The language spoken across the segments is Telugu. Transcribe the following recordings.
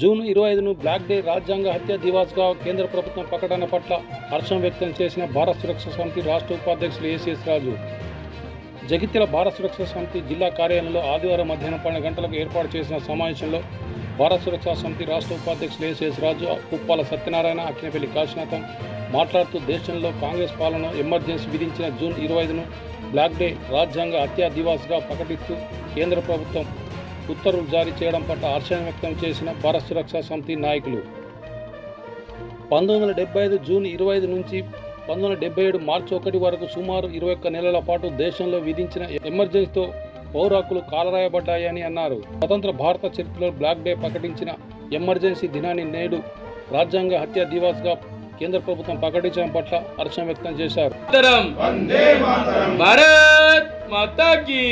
జూన్ ఇరవై ఐదును బ్లాక్ డే రాజ్యాంగ హత్య దివాస్గా కేంద్ర ప్రభుత్వం ప్రకటన పట్ల హర్షం వ్యక్తం చేసిన భారత సురక్ష సమితి రాష్ట్ర ఉపాధ్యక్షులు ఏసీఎస్ రాజు. జగిత్యాల భారత సురక్ష సమితి జిల్లా కార్యాలయంలో ఆదివారం మధ్యాహ్నం పన్నెండు గంటలకు ఏర్పాటు చేసిన సమావేశంలో భారత సురక్షా సమితి రాష్ట్ర ఉపాధ్యక్షులు ఏసీఎస్ రాజు కుప్పాల సత్యనారాయణ అక్కినపల్లి కాశీనాథం మాట్లాడుతూ దేశంలో కాంగ్రెస్ పాలన ఎమర్జెన్సీ విధించిన జూన్ ఇరవై ఐదును బ్లాక్ డే రాజ్యాంగ హత్యా దివాస్గా ప్రకటిస్తూ కేంద్ర ప్రభుత్వం ఉత్తర్వులు జారీ చేయడం పట్ల హర్షం వ్యక్తం చేసిన భారత సురక్షా సమితి నాయకులు. పంతొమ్మిది వందల డెబ్బై ఐదు జూన్ ఇరవై ఐదు నుంచి పంతొమ్మిది వందల డెబ్బై ఏడు మార్చి ఒకటి వరకు సుమారు ఇరవై ఒక్క నెలల పాటు దేశంలో విధించిన ఎమర్జెన్సీతో పౌర హక్కులు కాలరాయబడ్డాయని అన్నారు. స్వతంత్ర భారత చరిత్రలో బ్లాక్ డే ప్రకటించిన ఎమర్జెన్సీ దినాన్ని నేడు రాజ్యాంగ హత్యా దివాస్గా కేంద్ర ప్రభుత్వం ప్రకటించడం పట్ల హర్షం వ్యక్తం చేశారు. మాతరం. భారత్ మాతా కీ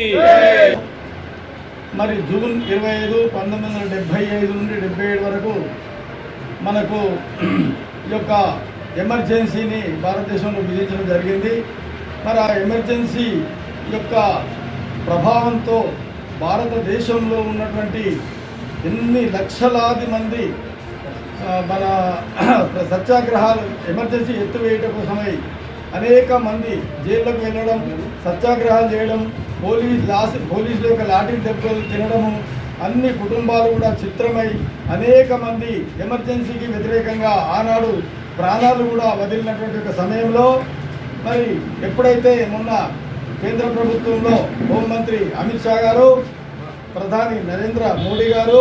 మరి జూన్ ఇరవై ఐదు పంతొమ్మిది వందల డెబ్భై ఐదు నుండి డెబ్బై ఏడు వరకు మనకు ఈ యొక్క ఎమర్జెన్సీని భారతదేశంలో విధించడం జరిగింది. మరి ఆ ఎమర్జెన్సీ యొక్క ప్రభావంతో భారతదేశంలో ఉన్నటువంటి ఎన్ని లక్షలాది మంది మన సత్యాగ్రహాలు ఎమర్జెన్సీ ఎత్తువేయటం కోసమై అనేక మంది జైళ్ళకు వెళ్ళడం సత్యాగ్రహాలు చేయడం పోలీస్ లాస్ పోలీసుల యొక్క లాఠీ దెబ్బలు తినడము అన్ని కుటుంబాలు కూడా చిత్రమై అనేక మంది ఎమర్జెన్సీకి వ్యతిరేకంగా ఆనాడు ప్రాణాలు కూడా వదిలినటువంటి ఒక సమయంలో మరి ఎప్పుడైతే మొన్న కేంద్ర ప్రభుత్వంలో హోంమంత్రి అమిత్ షా గారు ప్రధాని నరేంద్ర మోడీ గారు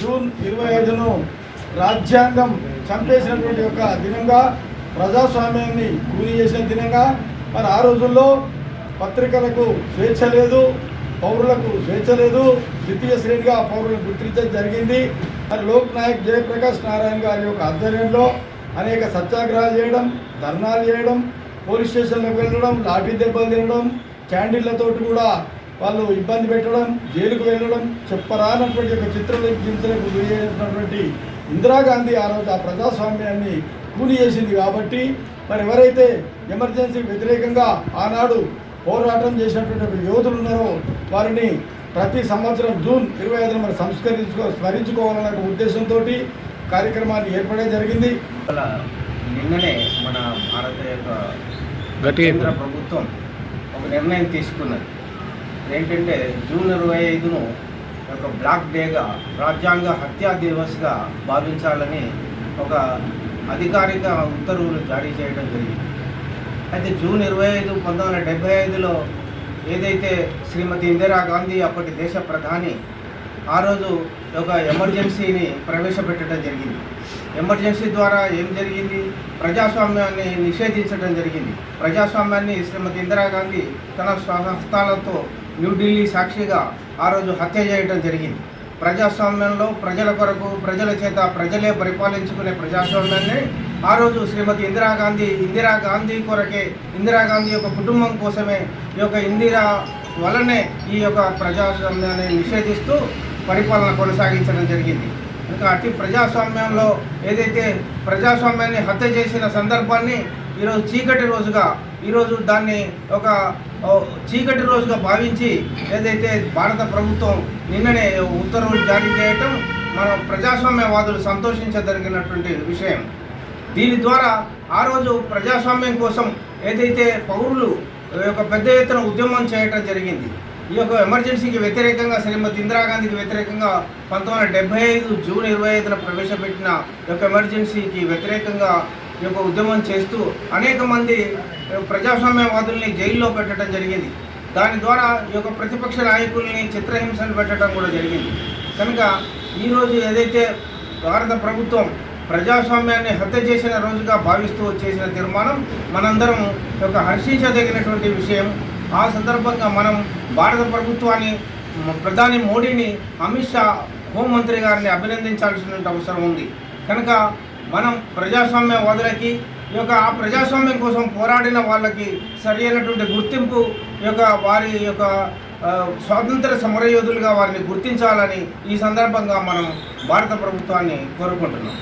జూన్ ఇరవై ఐదును రాజ్యాంగం చంపేసినటువంటి ఒక దినంగా ప్రజాస్వామ్యాన్ని కూలి చేసిన దినంగా మరి ఆ రోజుల్లో పత్రికలకు స్వేచ్ఛ లేదు పౌరులకు స్వేచ్ఛ లేదు. ద్వితీయ శ్రేణిగా పౌరులను గుర్తించడం జరిగింది. మరి లోక్ నాయక్ జయప్రకాష్ నారాయణ గారి యొక్క ఆధ్వర్యంలో అనేక సత్యాగ్రహాలు చేయడం ధర్నాలు చేయడం పోలీస్ స్టేషన్లకు వెళ్ళడం లాఠీ దెబ్బలు తినడం క్యాండిళ్ళతోటి కూడా వాళ్ళు ఇబ్బంది పెట్టడం జైలుకు వెళ్ళడం చెప్పరానటువంటి ఒక చిత్రహింసలకు గురి ఇందిరాగాంధీ ఆ రోజు ఆ ప్రజాస్వామ్యాన్ని కూలి చేసింది కాబట్టి మరి ఎవరైతే ఎమర్జెన్సీకి వ్యతిరేకంగా ఆనాడు పోరాటం చేసినటువంటి యోధులు ఉన్నారో. వారిని ప్రతి సంవత్సరం జూన్ ఇరవై ఐదున మరి సంస్కరించుకో స్మరించుకోవాలనే ఉద్దేశంతో కార్యక్రమాన్ని ఏర్పడే జరిగింది. నిన్ననే మన భారత యొక్క కేంద్ర ప్రభుత్వం ఒక నిర్ణయం తీసుకున్నది. ఏంటంటే జూన్ ఇరవై ఐదును ఒక బ్లాక్ డేగా రాజ్యాంగ హత్యా దివస్గా భావించాలని ఒక అధికారిక ఉత్తర్వులు జారీ చేయడం జరిగింది. అయితే జూన్ ఇరవై ఐదు పంతొమ్మిది వందల డెబ్బై ఐదులో ఏదైతే శ్రీమతి ఇందిరాగాంధీ అప్పటి దేశ ప్రధాని ఆ రోజు ఒక ఎమర్జెన్సీని ప్రవేశపెట్టడం జరిగింది. ఎమర్జెన్సీ ద్వారా ఏం జరిగింది? ప్రజాస్వామ్యాన్ని నిషేధించడం జరిగింది. ప్రజాస్వామ్యాన్ని శ్రీమతి ఇందిరాగాంధీ తన స్వహస్తాలతో న్యూఢిల్లీ సాక్షిగా ఆ రోజు హత్య చేయడం జరిగింది. ప్రజాస్వామ్యంలో ప్రజల కొరకు ప్రజల చేత ప్రజలే పరిపాలించుకునే ప్రజాస్వామ్యాన్ని ఆ రోజు శ్రీమతి ఇందిరాగాంధీ ఇందిరాగాంధీ కొరకే ఇందిరాగాంధీ యొక్క కుటుంబం కోసమే ఈ యొక్క ఇందిరా వలనే ఈ యొక్క ప్రజాస్వామ్యాన్ని నిషేధిస్తూ పరిపాలన కొనసాగించడం జరిగింది. ఇంకా అతి ప్రజాస్వామ్యంలో ఏదైతే ప్రజాస్వామ్యాన్ని హత్య చేసిన సందర్భాన్ని ఈరోజు చీకటి రోజుగా ఈరోజు దాన్ని ఒక చీకటి రోజుగా భావించి ఏదైతే భారత ప్రభుత్వం నిన్ననే ఉత్తర్వులు జారీ చేయటం మన ప్రజాస్వామ్యవాదులు సంతోషించదగినటువంటి విషయం. దీని ద్వారా ఆ రోజు ప్రజాస్వామ్యం కోసం ఏదైతే పౌరులు యొక్క పెద్ద ఎత్తున ఉద్యమం చేయటం జరిగింది. ఈ యొక్క ఎమర్జెన్సీకి వ్యతిరేకంగా శ్రీమతి ఇందిరాగాంధీకి వ్యతిరేకంగా పంతొమ్మిది వందల డెబ్బై ఐదు జూన్ ఇరవై ఐదున ప్రవేశపెట్టిన ఈ యొక్క ఎమర్జెన్సీకి వ్యతిరేకంగా యొక్క ఉద్యమం చేస్తూ అనేక మంది ప్రజాస్వామ్యవాదుల్ని జైల్లో పెట్టడం జరిగింది. దాని ద్వారా ఈ యొక్క ప్రతిపక్ష నాయకుల్ని చిత్రహింసలు పెట్టడం కూడా జరిగింది. కనుక ఈరోజు ఏదైతే భారత ప్రభుత్వం ప్రజాస్వామ్యాన్ని హత్య చేసిన రోజుగా భావిస్తూ చేసిన తీర్మానం మనందరం ఒక హర్షించదగినటువంటి విషయం. ఆ సందర్భంగా మనం భారత ప్రభుత్వాన్ని ప్రధాని మోడీని అమిత్ షా హోంమంత్రి గారిని అభినందించాల్సిన అవసరం ఉంది. కనుక మనం ప్రజాస్వామ్యవాదులకి ఈ యొక్క ఆ ప్రజాస్వామ్యం కోసం పోరాడిన వాళ్ళకి సరి అయినటువంటి గుర్తింపు ఈ యొక్క వారి యొక్క స్వాతంత్ర సమరయోధులుగా వారిని గుర్తించాలని ఈ సందర్భంగా మనం భారత ప్రభుత్వాన్ని కోరుకుంటున్నాం.